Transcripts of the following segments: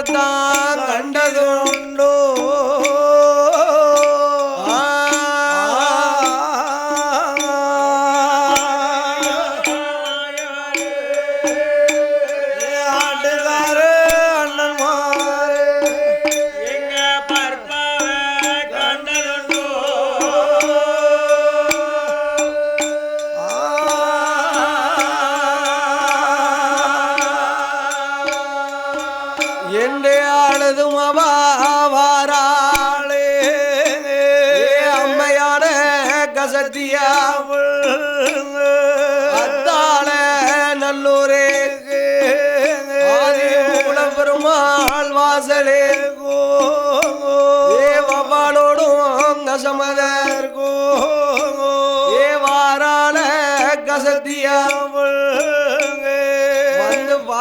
கண்டதான் கண்டதோ fazer ego.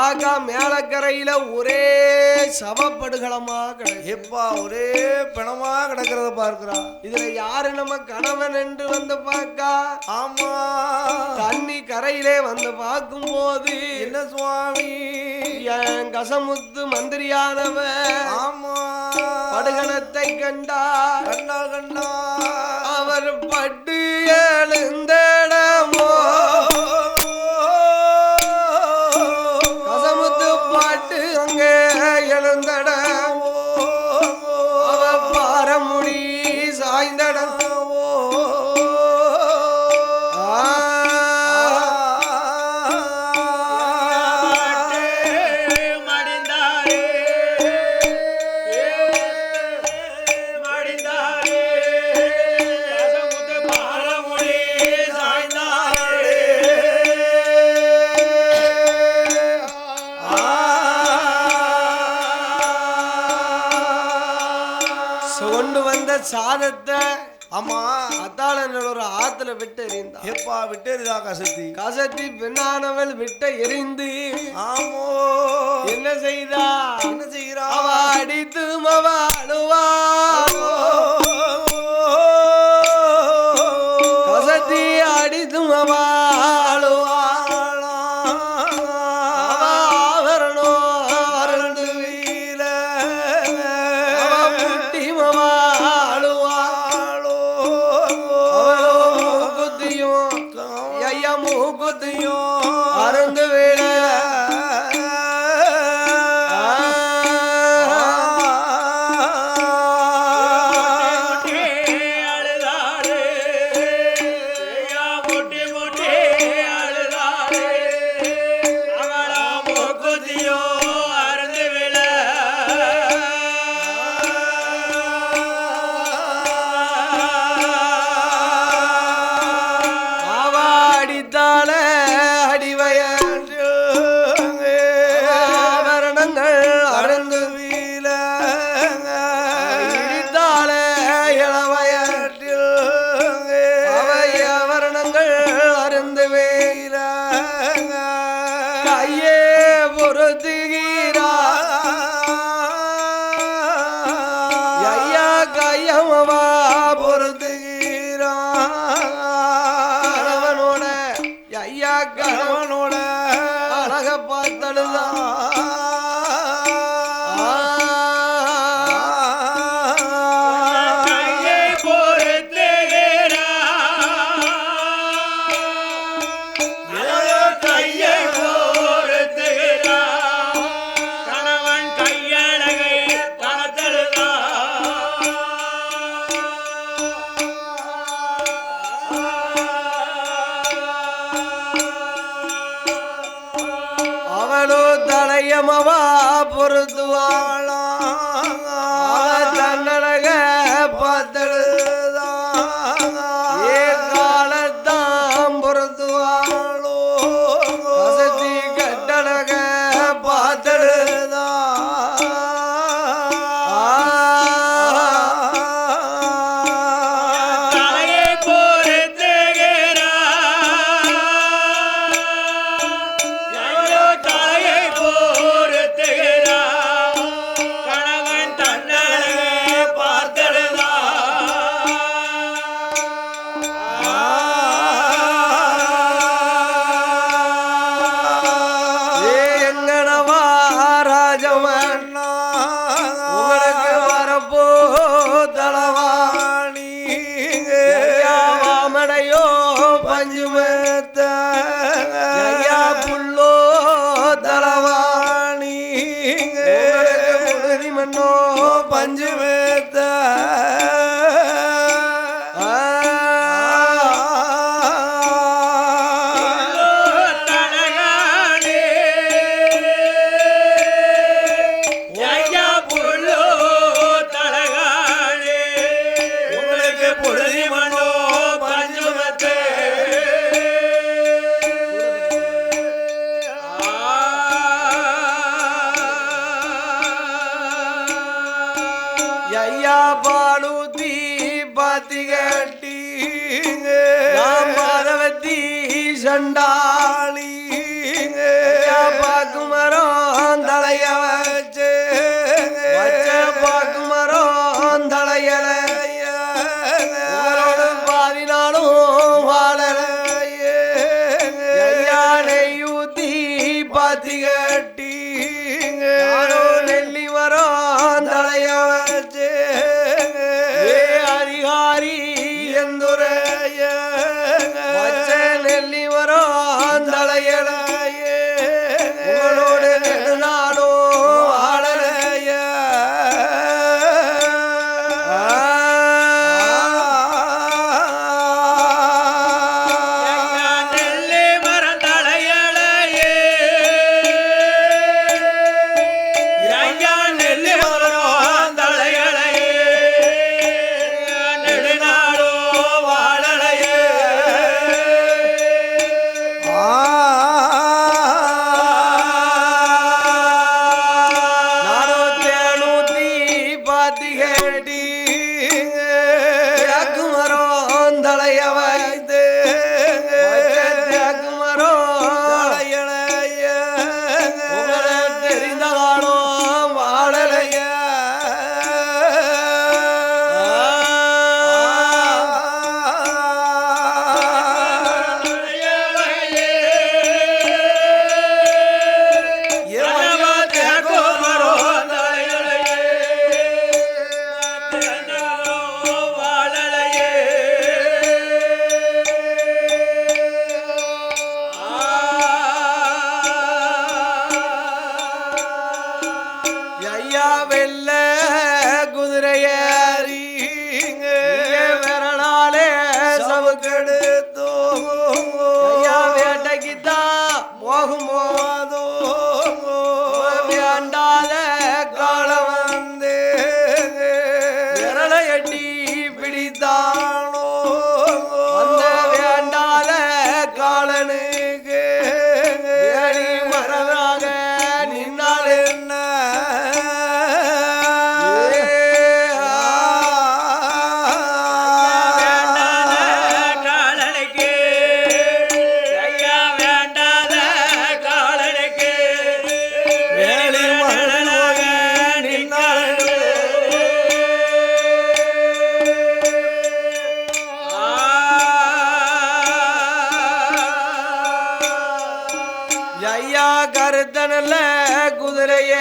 பார்க்க மேலக்கரையில ஒரே சவப்படுகளமா கிடக்கு. எப்பா ஒரே பிணமா கிடக்கிறத பார்க்கிறா. இதுல யாரு நம்ம கணவன் என்று வந்து பார்க்கா ஆமா. தண்ணி கரையிலே வந்து பார்க்கும் போது என்ன சுவாமி? என் கசமுத்து மந்திரியானவ ஆமா. படுகணத்தை கண்டா கண்டா கண்டா அவர் பட்டு எழுந்த கசத்தி. கசத்தி பெண்ணானவள் விட்ட எரிந்து. ஆமோ. என்ன செய்தா? என்ன செய்கிறா? அவ அடித்து மவ பாலூத்தி பாத்தி கட்டி மாதவத்தி சண்டாளி. கண்டாத நல்ல குதிரைய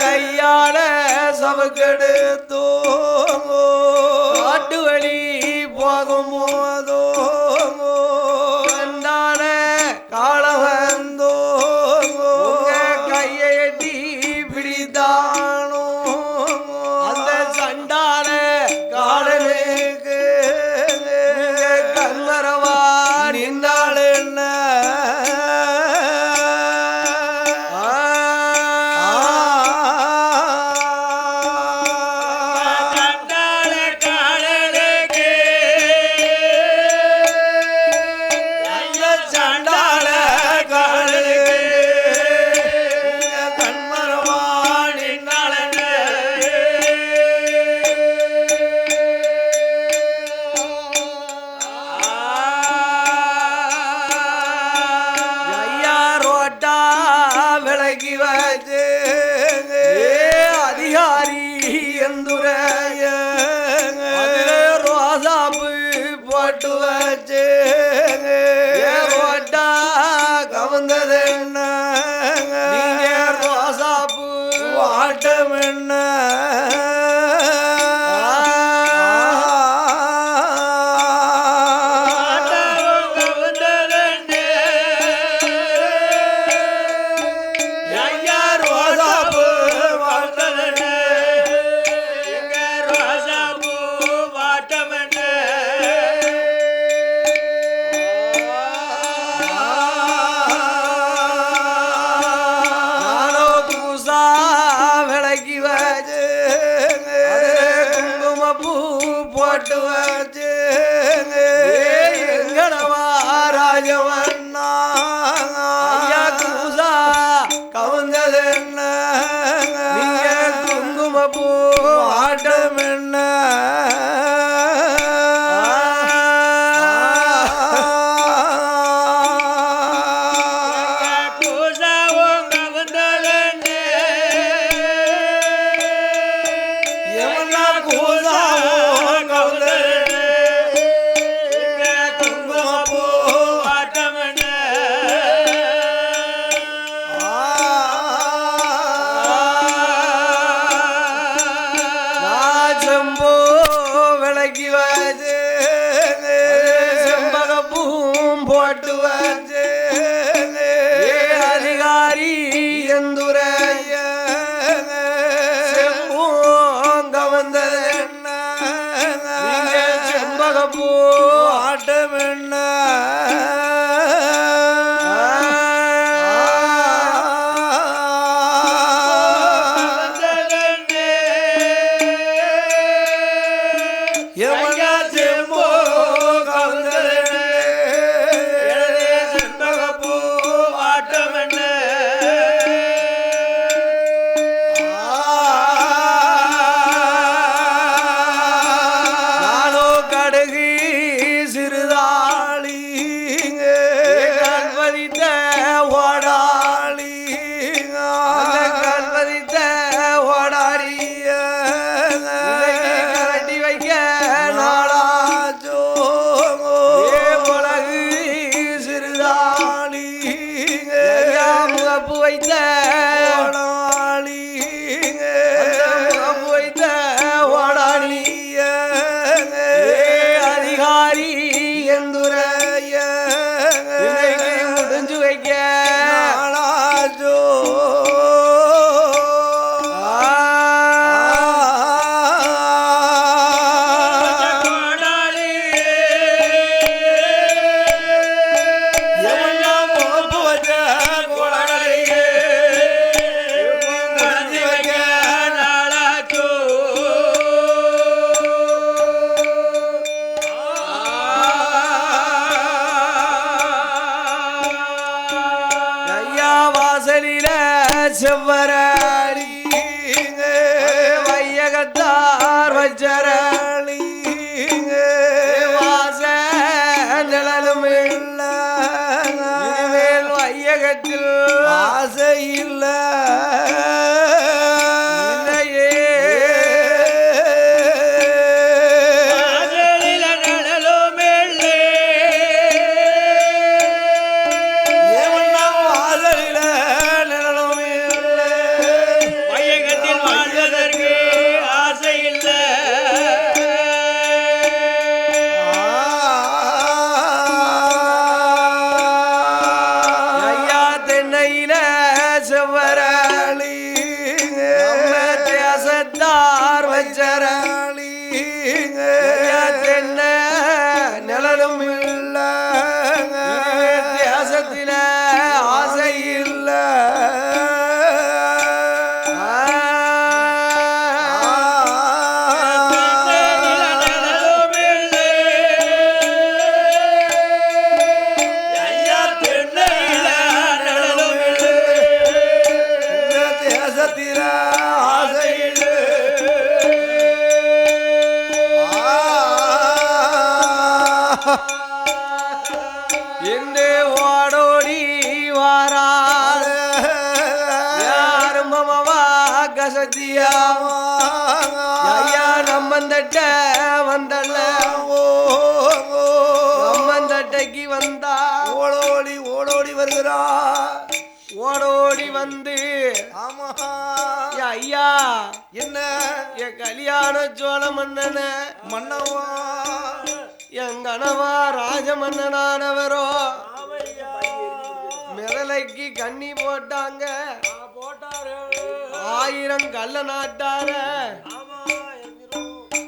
கையால சவுக்கெடுத்தோ காட்டு வழி போகும் போதோ ஆட்டம் என்ன செவ்வர அம்மந்தட்ட வந்தல்ல. ஓ அம்மந்தட்டைக்கு வந்தா. ஓடோடி ஓடோடி வருகிறா. ஓடோடி வந்து. ஆமா. ஐயா. என்ன? என் கல்யாண சோழ மன்னன மன்னவா? என் கணவா ராஜ மன்னனானவரோ மிரலைக்கு கண்ணி போட்டாங்க. ஆயிரம் கல்ல நாட்டார.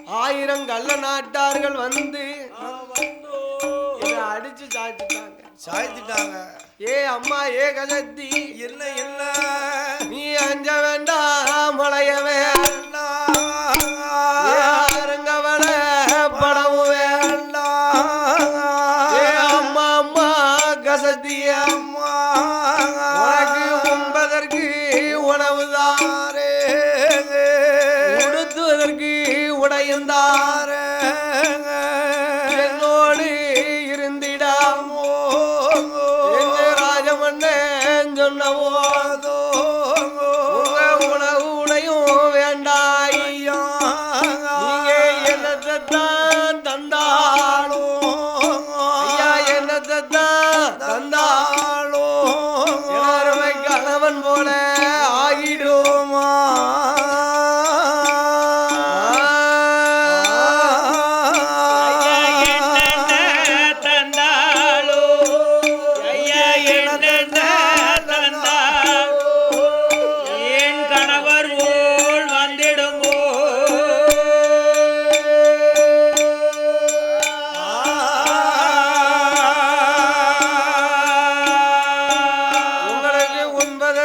ஆயிரம் கள்ள நாட்டார்கள் வந்து அடிச்சு சாய்த்துட்டாங்க. சாய்த்துட்டாங்க. ஏ அம்மா ஏ கசத்தி. என்ன என்ன? நீ அஞ்ச வேண்டாம் மலையவே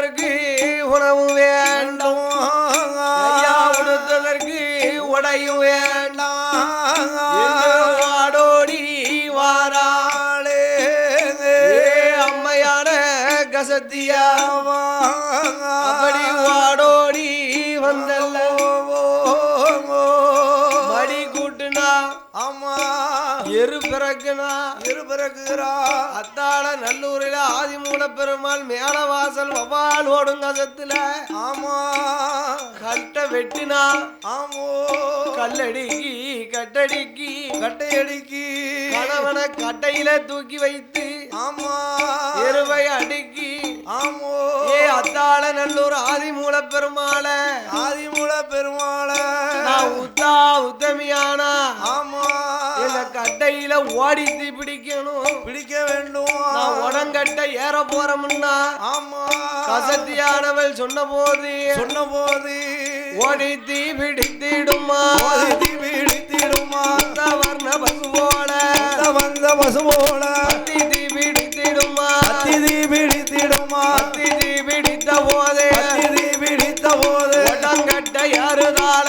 உண்பதற்கு உணவு வேண்டும். ஐயா உடுத்ததற்கு உடையும் வேண்டாம். வாடோடி வாராளே அம்மையான கசத்தியா அப்படி வாடோடி வந்தல்ல எரு பிறக்குனா இருபிறகுகிறா அத்தாள நல்லூரில ஆதிமூல பெருமாள் மேல வாசல் வவால் ஓடும் கசத்துல. ஆமா. கட்ட வெட்டினா ஆமோ. கல்லடிக்கு கட்டடிக்கு கட்டையடிக்கு. கணவனை கட்டையில தூக்கி வைத்து ஆமா. எருவை அடுக்கி ஆமோ. ஏ அத்தாள நல்லூர் ஆதிமூல பெருமாள ஆதிமூல பெருமாள நான் உத்தா உத்தமியானா. ஆமா. கட்டையில ஓடித்து பிடிக்கணும். பிடிக்க வேண்டும். உடங்கட்ட ஏற போறமுன்னா ஆமா. கசத்தியானவள் சொன்ன போது சொன்ன போது ஓடித்தி பிடித்திடுமா? ஓதி பிடித்திடுமா வர்ண பசுவோட. வந்த வந்த பசுவோல தீ பிடித்திடுமா? அத்திதி பிடித்திடுமா? தீ பிடித்த போதே. அத்திதி பிடித்த போது. உடங்கட்ட ஏறுதாள.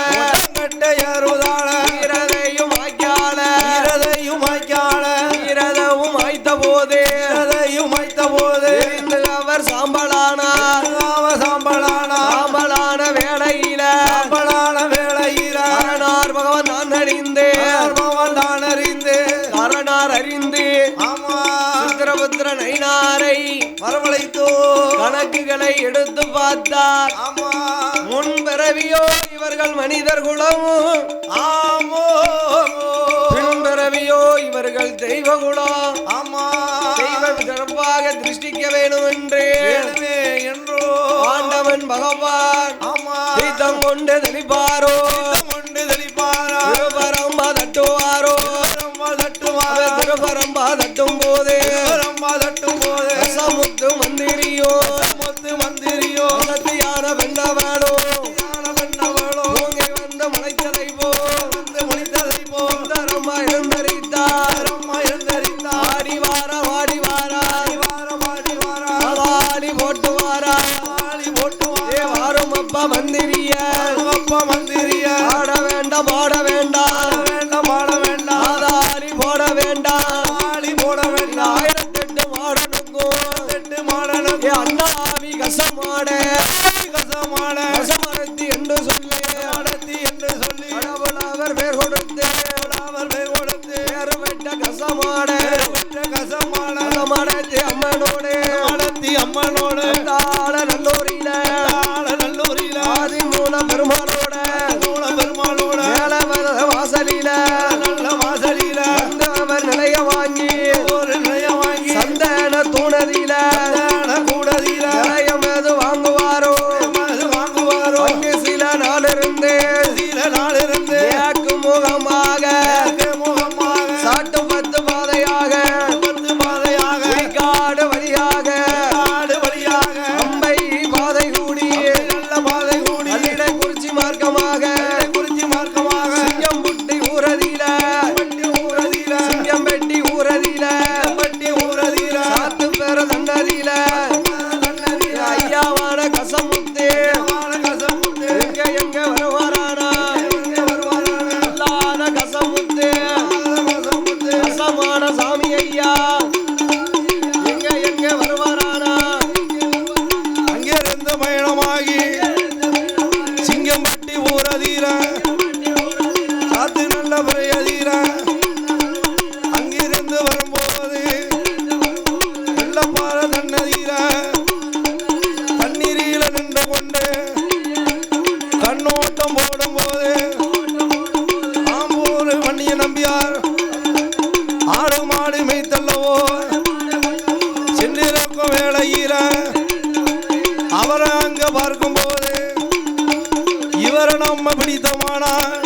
ஈரதையும் வைத்த போது அவர் சாம்பலானார். அவ சாம்பலானா சாம்பலான வேளையில சாம்பலான வேளையில அரணார் பகவான் நான் அறிந்தேன் பவன் தான் அறிந்து. அரணார் அறிந்து. ஆமா. நைனாரை வரவழைத்தோ. கணக்குகளை எடுத்து பார்த்தார். ஆமா. முன்பிறவியோ இவர்கள் மனிதர் குலம். ஆமோ. பின்பிறவியோ இவர்கள் தெய்வ குலம். ஆமா. தெய்வம் சிறப்பாக திருஷ்டிக்க வேணும் என்று. என்றோ ஆண்டவன் பகவான் ஆமா தீர்த்தம் கொண்டு தெளிப்பாரோ. கொண்டு தெளிப்பாரா? திருபரம்பா தட்டுவாரோ. திருபரம்பா தட்டும் போது வெட்ட கசமாட. ஆம்பூர் நம்பியார். ஆடு மாடு மெய்த்தல்லவோ சென்றிருக்கும் வேளையில அவரை அங்க பார்க்கும்போது இவரை நம்ம பிடித்தமானார்.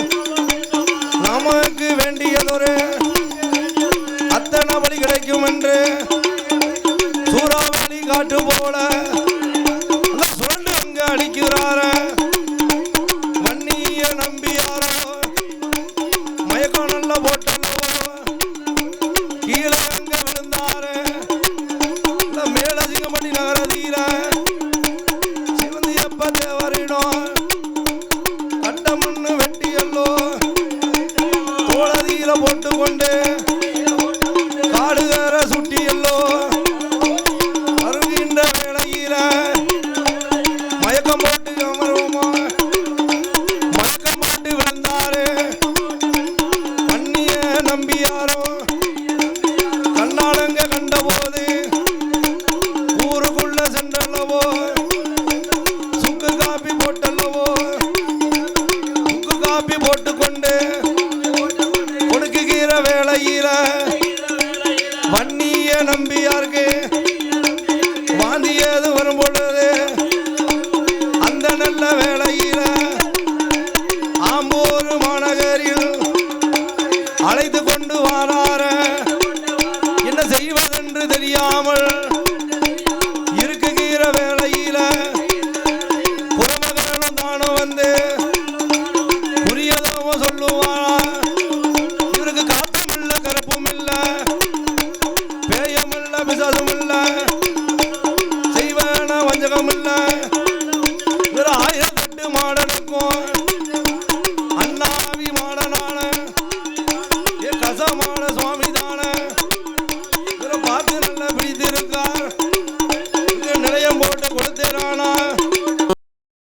கொண்டே அழைத்து கொண்டு வாரா